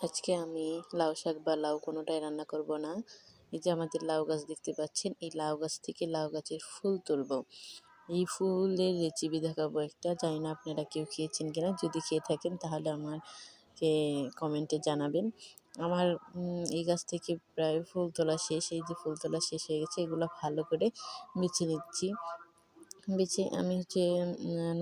আজকে আমি লাউ শাক বা লাউ কোনোটাই রান্না করব না। এই যে আমাদের লাউ গাছ দেখতে পাচ্ছেন, এই লাউ গাছ থেকে লাউ গাছের ফুল তুলব। এই ফুলের রেসিপি দেখাবো একটা, জানি না আপনারা কেউ খেয়েছেন কিনা। যদি খেয়ে থাকেন তাহলে আমাকে কমেন্টে জানাবেন। আমার এই গাছ থেকে প্রায় ফুল তোলা শেষ, এই যে ফুল তোলা শেষ হয়ে গেছে, এগুলো ভালো করে বেছে নিচ্ছি। বেছে আমি হচ্ছে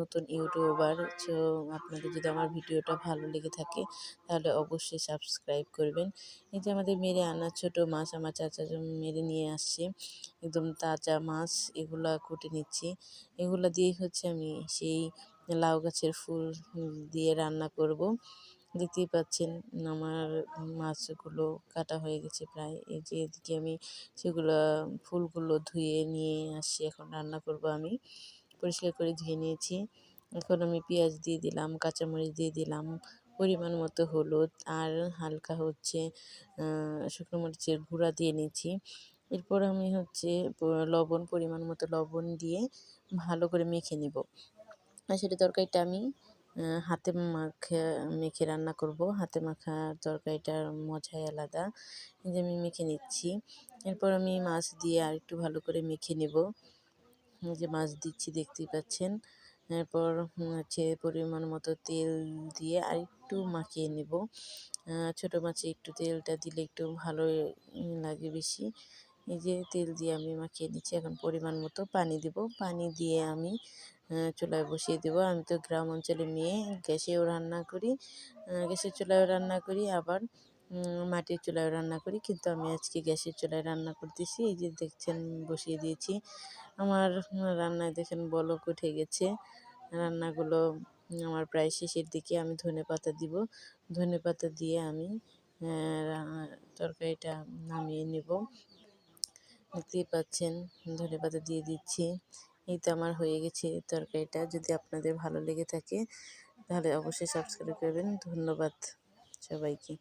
নতুন ইউটিউবার। তো আপনাদের যদি আমার ভিডিওটা ভালো লেগে থাকে, তাহলে অবশ্যই সাবস্ক্রাইব করবেন। এই যে আমাদের মেরে আনা ছোট মাছ, আমার চাচা মেরে নিয়ে আসছে। একদম তাজা মাছ, এগুলা কুটে নিচ্ছি। এগুলো দিয়ে হচ্ছে আমি সেই লাউ গাছের ফুল দিয়ে রান্না করব। দেখতেই পাচ্ছেন আমার মাছগুলো কাটা হয়ে গেছে প্রায়। এই যে এদিকে আমি সেগুলো ফুলগুলো ধুয়ে নিয়ে আসছি, এখন রান্না করব আমি। পরিষ্কার করে ধুয়ে নিয়েছি। এখন আমি পেঁয়াজ দিয়ে দিলাম, কাঁচামরিচ দিয়ে দিলাম, পরিমাণ মতো হলুদ আর হালকা হচ্ছে শুকনো মরিচের গুঁড়া দিয়ে নিয়েছি। এরপর আমি হচ্ছে লবণ, পরিমাণ মতো লবণ দিয়ে ভালো করে মেখে নেব। আর সেটা তরকারিটা আমি হাতে মাখে, মেখে রান্না করব। হাতে মাখা তরকারিটার মজাই আলাদা। এই যে আমি মেখে নিচ্ছি। এরপর আমি মাছ দিয়ে আর একটু ভালো করে মেখে নেব। যে মাছ দিচ্ছি, দেখতেই পাচ্ছেন। এরপর হচ্ছে পরিমাণ মতো তেল দিয়ে আর একটু মাখিয়ে নেব। ছোটো মাছে একটু তেলটা দিলে একটু ভালো লাগে বেশি। এই যে তেল দিয়ে আমি মাখিয়ে নিচ্ছি। এখন পরিমাণ মতো পানি দেব। পানি দিয়ে আমি চুলায় বসিয়ে দেবো। আমি তো গ্রাম অঞ্চলে মেয়ে, গ্যাসেও রান্না করি গ্যাসের চুলায়ও রান্না করি, আবার মাটির চুলায় রান্না করি। কিন্তু আমি আজকে গ্যাসের চুলায় রান্না করতেছি। এই যে দেখছেন, বসিয়ে দিয়েছি। আমার রান্নায় দেখেন বলক উঠে গেছে। রান্নাগুলো, আমার প্রায় শেষের দিকে আমি ধনে পাতা দিব। ধনে পাতা দিয়ে আমি তরকারিটা নামিয়ে নেব। দেখতেই পাচ্ছেন, ধনে পাতা দিয়ে দিচ্ছি। এই তো আমার হয়ে গেছে তরকারিটা। যদি আপনাদের ভালো লেগে থাকে, তাহলে অবশ্যই সাবস্ক্রাইব করবেন। ধন্যবাদ সবাইকে।